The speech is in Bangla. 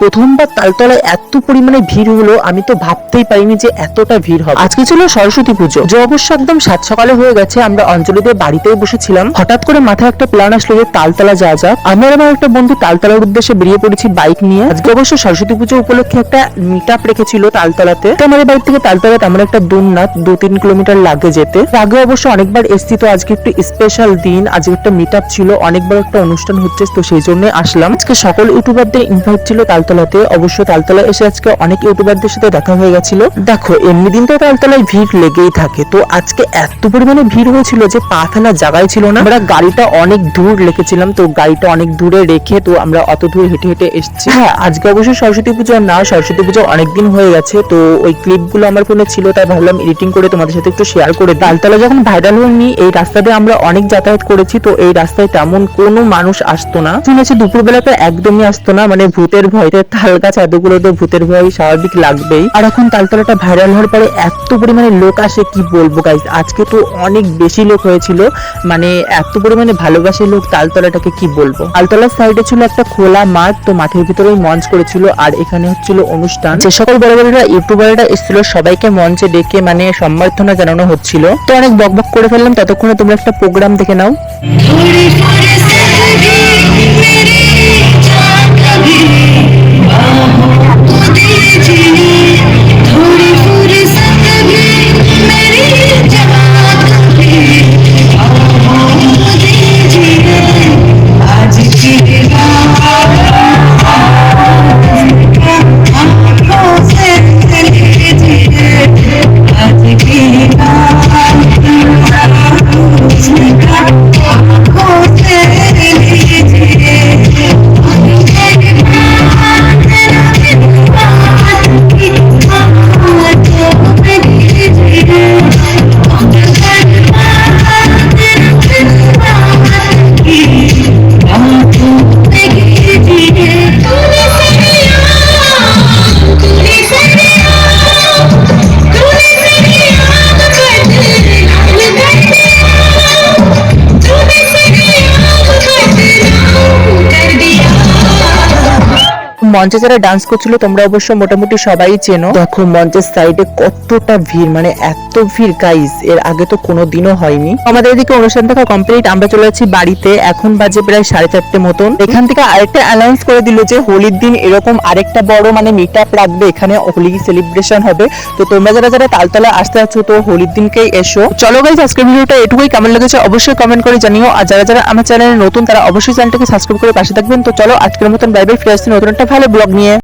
প্রথমবার তালতলায় এত পরিমাণে ভিড় হলো আমি তো ভাবতেই পারিনি যে এতটা ভিড় হবে। আজকে ছিল সরস্বতী পুজো। যে অবশ্য একদম সাত সকালে হয়ে গেছে আমরা অঞ্জলিদের বাড়িতেই বসেছিলাম। হঠাৎ করে মাথায় একটা প্ল্যান আসলো যে তালতলা যাওয়া যাক। আমি আর আমার একটা বন্ধু তালতলার উদ্দেশ্যে বেরিয়ে পড়েছি বাইক নিয়ে। আজকে অবশ্য সরস্বতী পুজো উপলক্ষে একটা মিট আপ রেখেছিল তালতলাতে। তো আমাদের বাড়ি থেকে তালতলা তেমন একটা দূর না দু তিন কিলোমিটার লাগে যেতে। আগে অবশ্য অনেকবার এসছি তো আজকে একটু স্পেশাল দিন। আজকে একটা মিট আপ ছিল অনেকবার একটা অনুষ্ঠান হচ্ছে তো সেই জন্য আসলাম। আজকে সকল ইউটিউবারদের ইনভাইট ছিল তালতলাতে, অবশ্য তালতলা এসে আজকে অনেক ইউটিউবারদের সাথে দেখা হয়ে গেছিল। দেখো, এমনি দিন তো তালতলায় ভিড় লেগেই থাকে। তো আজকে এত পরিমাণে ভিড় হয়েছিল যে পা ফেলার জায়গায় ছিল না। আমরা গাড়িটা অনেক দূর রেখেছিলাম, তো গাড়িটা অনেক দূরে রেখে তো আমরা অত দূর হেঁটে হেঁটে এসেছি। হ্যাঁ আজকে অবশ্য সরস্বতী পুজো না, সরস্বতী পুজো অনেকদিন হয়ে গেছে, তো ওই ক্লিপগুলো আমার ফোনে ছিল, তাই ভাবলাম এডিটিং করে তোমাদের সাথে একটু শেয়ার করে। তালতলা যখন ভাইরাল হয়নি, এই রাস্তা দিয়ে আমরা অনেক যাতায়াত করেছি, তো এই রাস্তায় তেমন কোনো মানুষ আসতো না। শুনেছি দুপুরবেলাতে একদমই আসতো না মানে ভূতের ভয়তে তাল গাছ এতগুলোতে ভূতের ভয় স্বাভাবিক লাগবেই। আর এখন তালতলাটা ভাইরাল হওয়ার পরে এত পরিমাণে লোক আসে, কি বলব গাইজ আজকে তো অনেক বেশি লোক হয়েছিল মানে এত পরিমাণে ভালোবাসে লোক তালতলাটাকে, কি বলব? তালতলার সাইডে ছিল একটা খোলা মাঠ, তো মাঠের ভিতরেই মঞ্চ করেছিল, আর এখানে হচ্ছিল অনুষ্ঠান। যে সকল বড় বড়রা ইউটিউবাররা এসেছিল, সবাইকে মঞ্চে ডেকে মানে সম্বর্ধনা জানানো হচ্ছিল। তো অনেক বকবক করে ফেললাম, ততক্ষণে তোমরা একটা প্রোগ্রাম দেখে নাও। Diamond মঞ্চে যারা ডান্স করছিল, তোমরা অবশ্য মোটামুটি সবাই চেনো। দেখো, মঞ্চের সাইডে কতটা ভিড় মানে এত ভিড় গাইস এর আগে তো কোনো দিনও হয়নি। আমাদের এদিকে অনুষ্ঠান দেখা কমপ্লিট আমরা চলে যাচ্ছি বাড়িতে, এখন বাজে প্রায় সাড়ে চারটে মতন। এখান থেকে আরেকটা অ্যানাউন্স করে দিল যে হোলির দিন এরকম আরেকটা বড় মানে মিট আপ রাখবে এখানে হোলি সেলিব্রেশন হবে। তো তোমরা যারা যারা তালতলা আসতে আছো তো হোলির দিনকেই এসো। চলো গাইস আজকের ভিডিওটা এটুকুই। কেমন লেগেছে অবশ্যই কমেন্ট করে জানিও। আর যারা যারা আমার চ্যানেলে নতুন, তারা অবশ্যই চ্যানেলটাকে সাবস্ক্রাইব করে পাশে থাকবেন। তো চলো, আজকের মতন বাই বাই ফিরে আসছি নতুন একটা ভালো ব্লগ নিয়ে